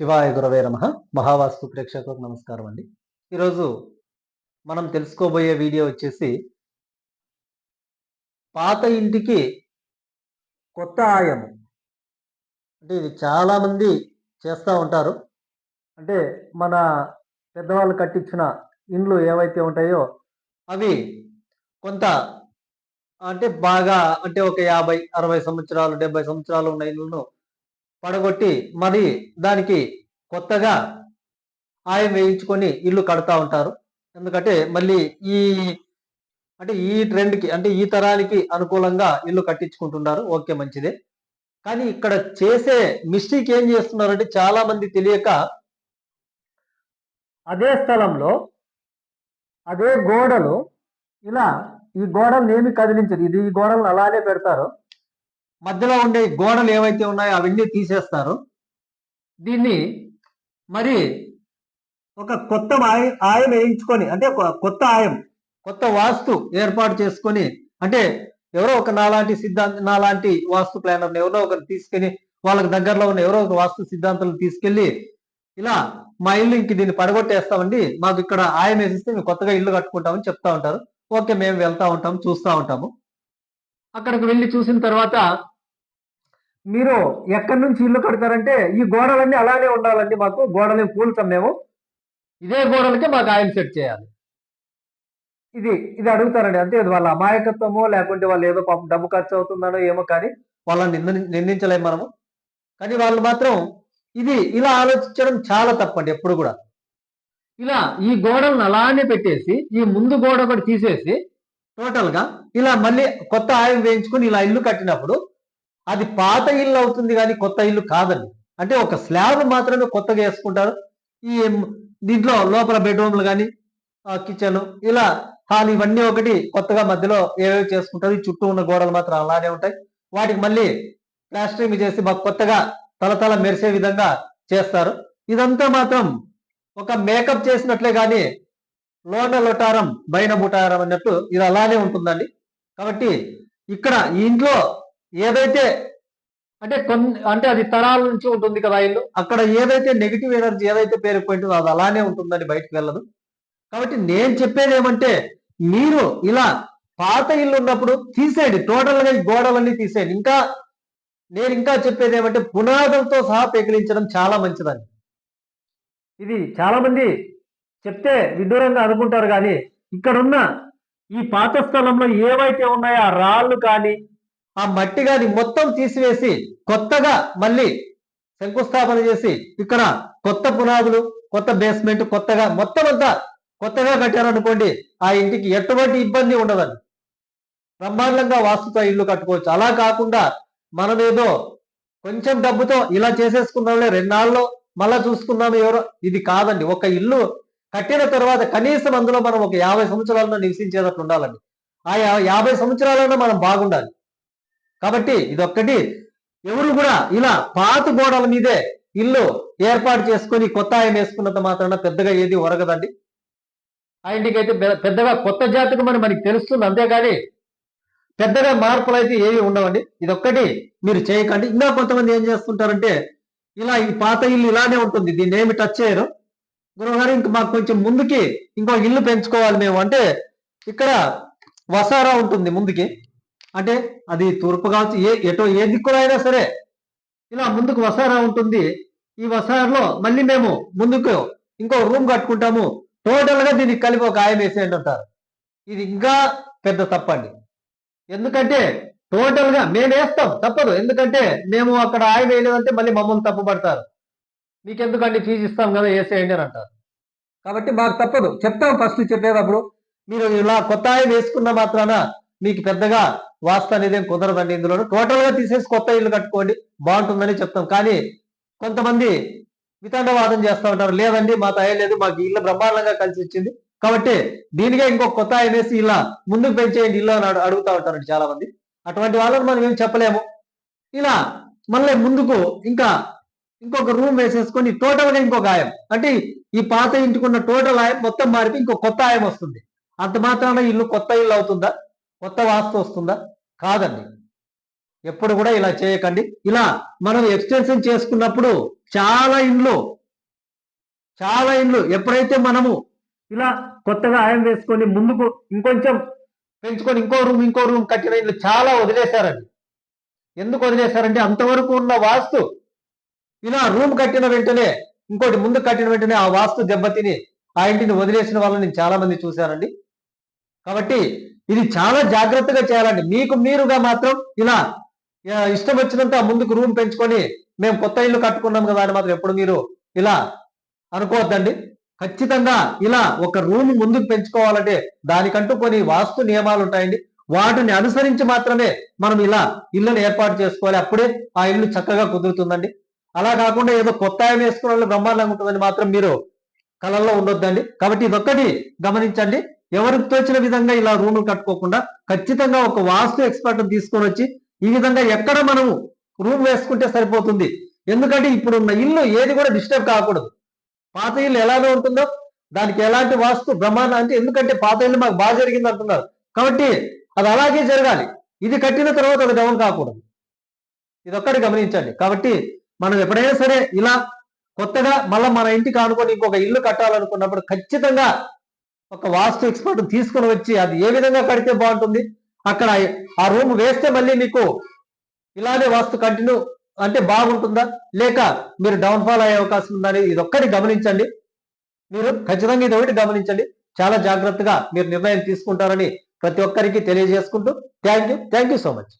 శివాయ గురవే నమ. మహావాస్తు ప్రేక్షకులకు నమస్కారం అండి. ఈరోజు మనం తెలుసుకోబోయే వీడియో వచ్చేసి పాత ఇంటికి కొత్త ఆయం అంటే ఇది చాలామంది చేస్తూ ఉంటారు. అంటే మన పెద్దవాళ్ళు కట్టించిన ఇండ్లు ఏవైతే ఉంటాయో అవి కొంత అంటే బాగా అంటే ఒక యాభై అరవై సంవత్సరాలు డెబ్బై సంవత్సరాలు ఉన్న ఇళ్ళను పడగొట్టి మరి దానికి కొత్తగా ఆయం వేయించుకొని ఇల్లు కడతా ఉంటారు. ఎందుకంటే మళ్ళీ ఈ అంటే ఈ ట్రెండ్కి అంటే ఈ తరానికి అనుకూలంగా ఇల్లు కట్టించుకుంటున్నారు. ఓకే మంచిదే. కానీ ఇక్కడ చేసే మిస్టేక్ ఏం చేస్తున్నారంటే చాలా మంది తెలియక అదే స్థలంలో అదే గోడలు ఇలా ఈ గోడలను ఏమి కదిలించదు. ఇది ఈ గోడలను అలానే పెడతారు. మధ్యలో ఉండే గోడలు ఏవైతే ఉన్నాయో అవన్నీ తీసేస్తారు. దీన్ని మరి ఒక కొత్త ఆయం వేయించుకొని అంటే ఒక కొత్త ఆయం కొత్త వాస్తు ఏర్పాటు చేసుకొని అంటే ఎవరో ఒక నాలాంటి సిద్ధాంత నాలాంటి వాస్తు ప్లానర్ని ఎవరో ఒకరు తీసుకెళ్ళి వాళ్ళకి దగ్గరలో ఉన్న ఎవరో ఒక వాస్తు సిద్ధాంతాలు తీసుకెళ్ళి ఇలా మా ఇల్లు ఇంక దీన్ని పడగొట్టేస్తామండి మాకు ఇక్కడ ఆయం వేసిస్తే మేము కొత్తగా ఇల్లు కట్టుకుంటామని చెప్తా ఉంటారు. ఓకే మేము వెళ్తా ఉంటాం చూస్తూ ఉంటాము. అక్కడికి వెళ్ళి చూసిన తర్వాత మీరు ఎక్కడి నుంచి ఇల్లు కడతారంటే ఈ గోడలన్నీ అలానే ఉండాలండి మాకు. గోడలు పూల్చాం మేము. ఇదే గోడలకి మాకు ఆయిల్ సెట్ చేయాలి. ఇది ఇది అడుగుతారండి. అంటే ఇది వాళ్ళ అమాయకత్వమో లేకుంటే వాళ్ళు ఏదో పాపం డబ్బు ఖర్చు అవుతుందనో ఏమో కానీ వాళ్ళని నింద నిందించలేము మనము. కానీ వాళ్ళు మాత్రం ఇది ఇలా ఆలోచించడం చాలా తప్పండి ఎప్పుడు కూడా. ఇలా ఈ గోడలను అలానే పెట్టేసి ఈ ముందు గోడ ఒకటి తీసేసి టోటల్గా ఇలా మళ్ళీ కొత్త ఆయం వేయించుకొని ఇలా ఇల్లు కట్టినప్పుడు అది పాత ఇల్లు అవుతుంది కానీ కొత్త ఇల్లు కాదండి. అంటే ఒక స్లాబ్ మాత్రమే కొత్తగా వేసుకుంటారు. ఈ దీంట్లో లోపల బెడ్రూమ్లు కానీ కిచెన్ ఇలా హాల్ ఇవన్నీ ఒకటి కొత్తగా మధ్యలో ఏవేవి చేసుకుంటారు. ఈ చుట్టూ ఉన్న గోడలు మాత్రం అలానే ఉంటాయి. వాటికి మళ్ళీ ప్లాస్టరింగ్ చేసి మాకు కొత్తగా తలతల మెరిసే విధంగా చేస్తారు. ఇదంతా మాత్రం ఒక మేకప్ చేసినట్లే కానీ లోన లొటారం బైన బుటారం అన్నట్టు ఇది అలానే ఉంటుందండి. కాబట్టి ఇక్కడ ఈ ఇంట్లో ఏదైతే అంటే కొన్ని అంటే అది తరాల నుంచి ఉంటుంది కదా ఇల్లు అక్కడ ఏదైతే నెగిటివ్ ఎనర్జీ ఏదైతే పేరుకుపోయింటుందో అది అలానే ఉంటుందని బయటకు వెళ్ళదు. కాబట్టి నేను చెప్పేది ఏమంటే మీరు ఇలా పాత ఇల్లు ఉన్నప్పుడు తీసేయండి టోటల్గా ఈ గోడలన్నీ తీసేయండి. ఇంకా నేను ఇంకా చెప్పేది ఏమంటే పునాదులతో సహా పెకిలించడం చాలా మంచిదండి. ఇది చాలా మంది చెప్తే విదూరంగా అనుకుంటారు కానీ ఇక్కడున్న ఈ పాత స్థలంలో ఏవైతే ఉన్నాయో ఆ రాళ్ళు కానీ ఆ మట్టి కానీ మొత్తం తీసివేసి కొత్తగా మళ్ళీ శంకుస్థాపన చేసి ఇక్కడ కొత్త పునాదులు కొత్త బేస్మెంట్ కొత్తగా మొత్తం అంతా కొత్తగా కట్టారనుకోండి ఆ ఇంటికి ఎటువంటి ఇబ్బంది ఉండదండి. బ్రహ్మాండంగా వాస్తుతో ఇల్లు కట్టుకోవచ్చు. అలా కాకుండా మనమేదో కొంచెం డబ్బుతో ఇలా చేసేసుకున్నాంలే రెండాళ్ళలో మళ్ళా చూసుకున్నాము ఎవరో ఇది కాదండి. ఒక ఇల్లు కట్టిన తర్వాత కనీసం అందులో మనం ఒక యాభై సంవత్సరాలలో నివసించేటట్లు ఉండాలండి. ఆ యా- యాభై సంవత్సరాలైనా మనం బాగుండాలి. కాబట్టి ఇదొక్కటి. ఎవరు కూడా ఇలా పాత గోడల మీదే ఇల్లు ఏర్పాటు చేసుకొని కొత్త ఆయన వేసుకున్నంత మాత్రాన పెద్దగా ఏది ఒరగదండి. ఆ ఇంటికైతే పెద్దగా కొత్త జాతకం అని మనకి తెలుస్తుంది. అంతేగాని పెద్దగా మార్పులు అయితే ఏవి ఉండవండి. ఇదొక్కటి మీరు చేయకండి. ఇంకా కొంతమంది ఏం చేస్తుంటారంటే ఇలా ఈ పాత ఇల్లు ఇలానే ఉంటుంది. దీన్ని ఏమి టచ్ చేయరు. గురువుగారు ఇంక మాకు కొంచెం ముందుకి ఇంకో ఇల్లు పెంచుకోవాలి మేము. అంటే ఇక్కడ వసారా ఉంటుంది ముందుకి. అంటే అది తూర్పు కావచ్చు ఏ ఎటో ఏ దిక్కులో అయినా సరే ఇలా ముందుకు వసారా ఉంటుంది. ఈ వసారాలో మళ్ళీ మేము ముందుకు ఇంకో రూమ్ కట్టుకుంటాము. టోటల్గా దీనికి కలిపి ఒక ఆయం వేసేయండి అంటారు. ఇది ఇంకా పెద్ద తప్పండి. ఎందుకంటే టోటల్గా మేము వేస్తాం తప్పదు. ఎందుకంటే మేము అక్కడ ఆయం వేయలేదంటే మళ్ళీ మమ్మల్ని తప్పుపడతారు. మీకు ఎందుకండి ఫీజు ఇస్తాం కదా వేసేయండి అని అంటారు. కాబట్టి మాకు తప్పదు. చెప్తాం ఫస్ట్ చెప్పేటప్పుడు మీరు ఇలా కొత్త ఆయన వేసుకున్న మాత్రాన మీకు పెద్దగా వాస్త అనేది ఏం కుదరదండి ఇందులో టోటల్గా తీసేసి కొత్త ఇల్లు కట్టుకోండి బాగుంటుందని చెప్తాం. కానీ కొంతమంది వితండవాదం చేస్తూ ఉంటారు. లేదండి మా తయలేదు మాకు ఇల్లు బ్రహ్మాండంగా కలిసి వచ్చింది. కాబట్టి దీనికే ఇంకో కొత్త ఆయన వేసి ఇలా ముందుకు పెంచేయండి ఇల్లు అని అడుగుతూ అడుగుతా ఉంటారండి చాలా మంది అటువంటి వాళ్ళని మనం ఏం చెప్పలేము. ఇలా మళ్ళీ ముందుకు ఇంకా ఇంకొక రూమ్ వేసేసుకొని టోటల్గా ఇంకొక ఆయం. అంటే ఈ పాత ఇంటికున్న టోటల్ ఆయం మొత్తం మారిపోయి ఇంకో కొత్త ఆయం వస్తుంది. అంత మాత్రాన ఇల్లు కొత్త ఇల్లు అవుతుందా? కొత్త వాస్తు వస్తుందా? కాదండి. ఎప్పుడు కూడా ఇలా చేయకండి. ఇలా మనం ఎక్స్టెన్షన్ చేసుకున్నప్పుడు చాలా ఇండ్లు చాలా ఇండ్లు ఎప్పుడైతే మనము ఇలా కొత్తగా ఆయం వేసుకొని ముందుకు ఇంకొంచెం పెంచుకొని ఇంకో రూమ్ ఇంకో రూమ్ కట్టిన ఇల్లు చాలా వదిలేశారండి. ఎందుకు వదిలేశారంటే అంతవరకు ఉన్న వాస్తు ఇలా రూమ్ కట్టిన వెంటనే ఇంకోటి ముందు కట్టిన వెంటనే ఆ వాస్తు దెబ్బతిని ఆ ఇంటిని వదిలేసిన వాళ్ళని నేను చాలా మంది చూశానండి. కాబట్టి ఇది చాలా జాగ్రత్తగా చేయాలండి. మీకు మీరుగా మాత్రం ఇలా ఇష్టం వచ్చినంత ముందుకు రూమ్ పెంచుకొని మేము కొత్త ఇల్లు కట్టుకున్నాం కదా అని మాత్రం ఎప్పుడు మీరు ఇలా అనుకోవద్దండి. ఖచ్చితంగా ఇలా ఒక రూమ్ ముందుకు పెంచుకోవాలంటే దానికంటూ కొన్ని వాస్తు నియమాలు ఉంటాయండి. వాటిని అనుసరించి మాత్రమే మనం ఇలా ఇల్లుని ఏర్పాటు చేసుకోవాలి. అప్పుడే ఆ ఇల్లు చక్కగా కుదురుతుందండి. అలా కాకుండా ఏదో కొత్త ఆయన వేసుకున్న వాళ్ళు బ్రహ్మాండంగా ఉంటుందని మాత్రం మీరు కళల్లో ఉండొద్దండి. కాబట్టి ఇదొక్కటి గమనించండి. ఎవరికి తోచిన విధంగా ఇలా రూములు కట్టుకోకుండా ఖచ్చితంగా ఒక వాస్తు ఎక్స్పర్ట్ తీసుకొని వచ్చి ఈ విధంగా ఎక్కడ మనము రూమ్ వేసుకుంటే సరిపోతుంది? ఎందుకంటే ఇప్పుడున్న ఇల్లు ఏది కూడా డిస్టర్బ్ కాకూడదు. పాత ఇల్లు ఎలాగో ఉంటుందో దానికి ఎలాంటి వాస్తు బ్రహ్మాండం అంటే ఎందుకంటే పాత ఇల్లు మాకు బాగా జరిగింది అంటున్నారు. కాబట్టి అది అలాగే జరగాలి. ఇది కట్టిన తర్వాత అది డౌన్ కాకూడదు. ఇదొక్కటి గమనించండి. కాబట్టి మనం ఎప్పుడైనా సరే ఇలా కొత్తగా మళ్ళీ మన ఇంటికి ఆనుకొని ఇంకొక ఇల్లు కట్టాలనుకున్నప్పుడు ఖచ్చితంగా ఒక వాస్తు ఎక్స్పర్ట్ తీసుకుని వచ్చి అది ఏ విధంగా కడితే బాగుంటుంది? అక్కడ ఆ రూమ్ వేస్తే మళ్ళీ మీకు ఇలానే వాస్తు కంటిన్యూ అంటే బాగుంటుందా? లేక మీరు డౌన్ ఫాల్ అయ్యే అవకాశం ఉందని ఇది ఒక్కటి గమనించండి. మీరు ఖచ్చితంగా ఇది ఒకటి గమనించండి. చాలా జాగ్రత్తగా మీరు నిర్ణయం తీసుకుంటారని ప్రతి ఒక్కరికి తెలియజేసుకుంటూ thank you. Thank you so much.